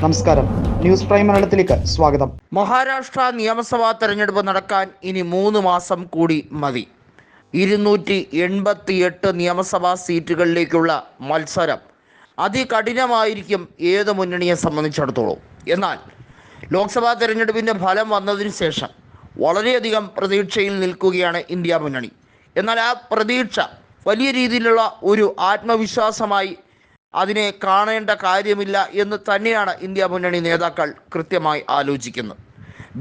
നമസ്കാരം. News prime മലയാളത്തിലേക്ക് സ്വാഗതം. മഹാരാഷ്ട്ര നിയമസഭാ തെരഞ്ഞെടുപ്പ് നടക്കാൻ ഇനി മൂന്ന് മാസം കൂടി മതി. ഇരുന്നൂറ്റി എൺപത്തിയെട്ട് നിയമസഭാ സീറ്റുകളിലേക്കുള്ള മത്സരം അതികഠിനമായിരിക്കും ഏത് മുന്നണിയെ സംബന്ധിച്ചിടത്തോളം. എന്നാൽ ലോക്സഭാ തെരഞ്ഞെടുപ്പിന്റെ ഫലം വന്നതിന് ശേഷം വളരെയധികം പ്രതീക്ഷയിൽ നിൽക്കുകയാണ് ഇന്ത്യ മുന്നണി. എന്നാൽ ആ പ്രതീക്ഷ വലിയ രീതിയിലുള്ള ഒരു ആത്മവിശ്വാസമായി അതിനെ കാണേണ്ട കാര്യമില്ല എന്ന് തന്നെയാണ് ഇന്ത്യ മുന്നണി നേതാക്കൾ കൃത്യമായി ആലോചിക്കുന്നത്.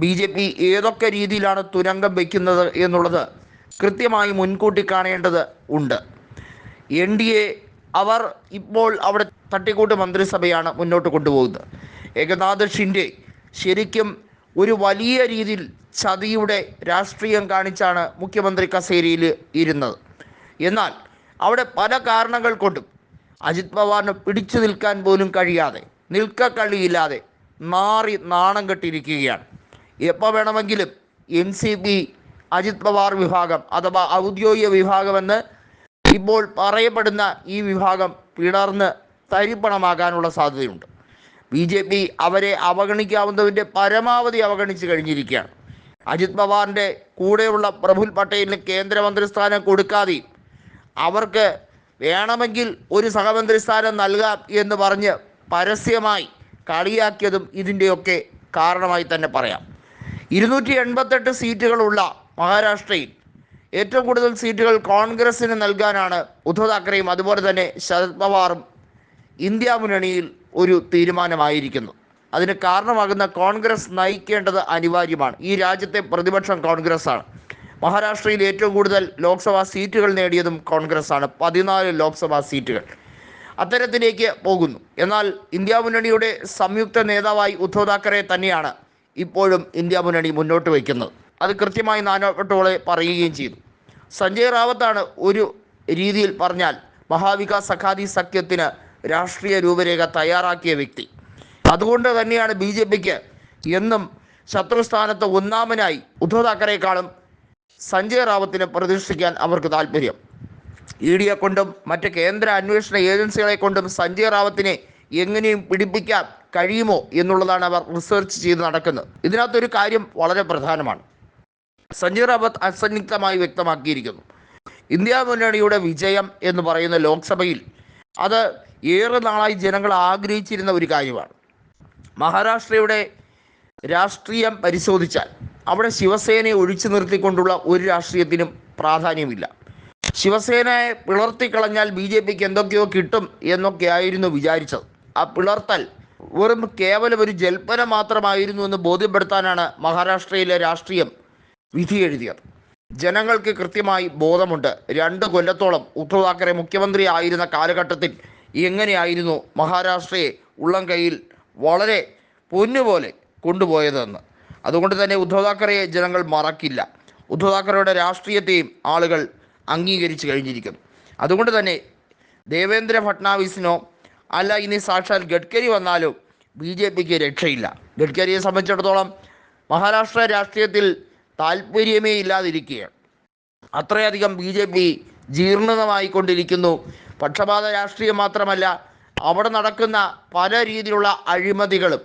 ബി ജെ പി ഏതൊക്കെ രീതിയിലാണ് തുരങ്കം വയ്ക്കുന്നത് എന്നുള്ളത് കൃത്യമായി മുൻകൂട്ടി കാണേണ്ടത് ഉണ്ട്. എൻ ഡി എ അവർ ഇപ്പോൾ അവിടെ തട്ടിക്കൂട്ട് മന്ത്രിസഭയാണ് മുന്നോട്ട് കൊണ്ടുപോകുന്നത്. ഏകനാഥ് ഷിൻഡെ ശരിക്കും ഒരു വലിയ രീതിയിൽ ചതിയുടെ രാഷ്ട്രീയം കാണിച്ചാണ് മുഖ്യമന്ത്രി കസേരയിൽ ഇരുന്നത്. എന്നാൽ അവിടെ പല കാരണങ്ങൾ കൊണ്ടും അജിത് പവാറിന് പിടിച്ചു നിൽക്കാൻ പോലും കഴിയാതെ നിൽക്കക്കളിയില്ലാതെ മാറി നാണം കെട്ടിയിരിക്കുകയാണ്. എപ്പോൾ വേണമെങ്കിലും N C P Ajit Pawar വിഭാഗം അഥവാ ഔദ്യോഗിക വിഭാഗമെന്ന് ഇപ്പോൾ പറയപ്പെടുന്ന ഈ വിഭാഗം പിളർന്ന് തരിപ്പണമാകാനുള്ള സാധ്യതയുണ്ട്. ബി ജെ പി അവരെ അവഗണിക്കാവുന്നതിന്റെ പരമാവധി അവഗണിച്ച് കഴിഞ്ഞിരിക്കുകയാണ്. അജിത് പവാറിന്റെ കൂടെയുള്ള പ്രഫുൽ പട്ടേലിന് കേന്ദ്രമന്ത്രി സ്ഥാനം കൊടുക്കാതെയും അവർക്ക് വേണമെങ്കിൽ ഒരു സഹമന്ത്രി സ്ഥാനം നൽകാം എന്ന് പറഞ്ഞ് പരസ്യമായി കളിയാക്കിയതും ഇതിന്റെയൊക്കെ കാരണമായി തന്നെ പറയാം. ഇരുന്നൂറ്റി എൺപത്തെട്ട് സീറ്റുകളുള്ള മഹാരാഷ്ട്രയിൽ ഏറ്റവും കൂടുതൽ സീറ്റുകൾ കോൺഗ്രസ്സിന് നൽകാനാണ് ഉദ്ധവ് താക്കറെയും അതുപോലെ തന്നെ ശരത് പവാറും ഇന്ത്യ മുന്നണിയിൽ ഒരു തീരുമാനമായിരിക്കുന്നു. അതിന് കാരണമാകുന്ന കോൺഗ്രസ് നയിക്കേണ്ടത് അനിവാര്യമാണ്. ഈ രാജ്യത്തെ പ്രതിപക്ഷം കോൺഗ്രസ്സാണ്. മഹാരാഷ്ട്രയിൽ ഏറ്റവും കൂടുതൽ ലോക്സഭാ സീറ്റുകൾ നേടിയതും കോൺഗ്രസ്സാണ്. പതിനാല് ലോക്സഭാ സീറ്റുകൾ അത്തരത്തിലേക്ക് പോകുന്നു. എന്നാൽ ഇന്ത്യ മുന്നണിയുടെ സംയുക്ത നേതാവായി ഉദ്ധവ് താക്കറെ തന്നെയാണ് ഇപ്പോഴും ഇന്ത്യ മുന്നണി മുന്നോട്ട് വയ്ക്കുന്നത്. അത് കൃത്യമായി നാനോട്ടോളെ പറയുകയും ചെയ്തു. സഞ്ജയ് റാവത്താണ് ഒരു രീതിയിൽ പറഞ്ഞാൽ മഹാവികാസ് സഖാദി സഖ്യത്തിന് രാഷ്ട്രീയ രൂപരേഖ തയ്യാറാക്കിയ വ്യക്തി. അതുകൊണ്ട് തന്നെയാണ് ബി ജെ പിക്ക് എന്നും ശത്രുസ്ഥാനത്ത് ഒന്നാമനായി ഉദ്ധവ് താക്കറേക്കാളും സഞ്ജയ് റാവത്തിനെ പ്രതിഷ്ഠിക്കാൻ അവർക്ക് താല്പര്യം. ഇ ഡിയെ കൊണ്ടും മറ്റ് കേന്ദ്ര അന്വേഷണ ഏജൻസികളെ കൊണ്ടും സഞ്ജയ് റാവത്തിനെ എങ്ങനെയും പിടിപ്പിക്കാൻ കഴിയുമോ എന്നുള്ളതാണ് അവർ റിസർച്ച് ചെയ്ത് നടക്കുന്നത്. ഇതിനകത്തൊരു കാര്യം വളരെ പ്രധാനമാണ്. സഞ്ജയ് റാവത്ത് അസന്നിഗ്ധമായി വ്യക്തമാക്കിയിരിക്കുന്നു. ഇന്ത്യ മുന്നണിയുടെ വിജയം എന്ന് പറയുന്ന ലോക്സഭയിൽ അത് ഏറെ നാളായി ജനങ്ങൾ ആഗ്രഹിച്ചിരുന്ന ഒരു കാര്യമാണ്. മഹാരാഷ്ട്രയുടെ രാഷ്ട്രീയം പരിശോധിച്ചാൽ അവിടെ ശിവസേനയെ ഒഴിച്ചു നിർത്തിക്കൊണ്ടുള്ള ഒരു രാഷ്ട്രീയത്തിനും പ്രാധാന്യമില്ല. ശിവസേനയെ പിളർത്തിക്കളഞ്ഞാൽ ബി ജെ പിക്ക് എന്തൊക്കെയോ കിട്ടും എന്നൊക്കെയായിരുന്നു വിചാരിച്ചത്. ആ പിളർത്തൽ വെറും കേവലം ഒരു ജൽപ്പന മാത്രമായിരുന്നു എന്ന് ബോധ്യപ്പെടുത്താനാണ് മഹാരാഷ്ട്രയിലെ രാഷ്ട്രീയം വിധി എഴുതിയത്. ജനങ്ങൾക്ക് കൃത്യമായി ബോധമുണ്ട്. രണ്ട് കൊല്ലത്തോളം ഉദ്ധവ് താക്കറെ മുഖ്യമന്ത്രി ആയിരുന്ന കാലഘട്ടത്തിൽ എങ്ങനെയായിരുന്നു മഹാരാഷ്ട്രയെ ഉള്ളം കയ്യിൽ വളരെ പൊന്നുപോലെ കൊണ്ടുപോയതെന്ന്. അതുകൊണ്ട് തന്നെ ഉദ്ധവ് താക്കറയെ ജനങ്ങൾ മറക്കില്ല. ഉദ്ധവ് താക്കറയുടെ രാഷ്ട്രീയത്തെയും ആളുകൾ അംഗീകരിച്ചു കഴിഞ്ഞിരിക്കുന്നു അതുകൊണ്ട് തന്നെ ദേവേന്ദ്ര ഫട്നാവിസിനോ അല്ല ഇനി സാക്ഷാൽ ഗഡ്കരി വന്നാലും ബി ജെ പിക്ക് രക്ഷയില്ല. ഗഡ്കരിയെ സംബന്ധിച്ചിടത്തോളം മഹാരാഷ്ട്ര രാഷ്ട്രീയത്തിൽ താല്പര്യമേ ഇല്ലാതിരിക്കുകയാണ്. അത്രയധികം ബി ജെ പി ജീർണിതമായിക്കൊണ്ടിരിക്കുന്നു. പക്ഷപാത രാഷ്ട്രീയം മാത്രമല്ല അവിടെ നടക്കുന്ന പല രീതിയിലുള്ള അഴിമതികളും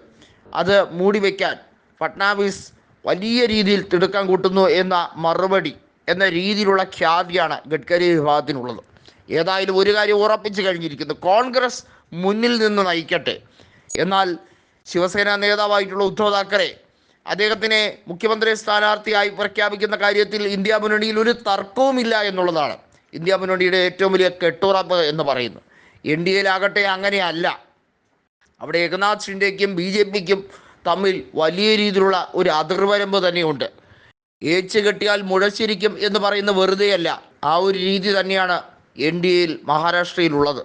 അത് മൂടിവെക്കാൻ ഫട്നാവിസ് വലിയ രീതിയിൽ തിടുക്കം കൂട്ടുന്നു എന്ന മറുപടി എന്ന രീതിയിലുള്ള ഖ്യാതിയാണ് ഗഡ്കരി വിഭാഗത്തിനുള്ളത്. ഏതായാലും ഒരു കാര്യം ഉറപ്പിച്ചു കഴിഞ്ഞിരിക്കുന്നു. കോൺഗ്രസ് മുന്നിൽ നിന്ന് നയിക്കട്ടെ. എന്നാൽ ശിവസേന നേതാവായിട്ടുള്ള ഉദ്ധവ് താക്കറെ അദ്ദേഹത്തിനെ മുഖ്യമന്ത്രി സ്ഥാനാർത്ഥിയായി പ്രഖ്യാപിക്കുന്ന കാര്യത്തിൽ ഇന്ത്യ മുന്നണിയിൽ ഒരു തർക്കവുമില്ല എന്നുള്ളതാണ്. ഇന്ത്യ മുന്നണിയുടെ ഏറ്റവും വലിയ കെട്ടുറപ്പ് എന്ന് പറയുന്നു എൻ ഡി എയിലാകട്ടെ അങ്ങനെയല്ല. അവിടെ ഏകനാഥ് ഷിൻഡേക്കും ബി ജെ പിക്കും തമ്മിൽ വലിയ രീതിയിലുള്ള ഒരു അതിർവരമ്പ് തന്നെയുണ്ട്. ഏച്ച് കെട്ടിയാൽ മുഴച്ചിരിക്കും എന്ന് പറയുന്ന വെറുതെയല്ല ആ ഒരു രീതി തന്നെയാണ് എൻ ഡി എയിൽ മഹാരാഷ്ട്രയിലുള്ളത്.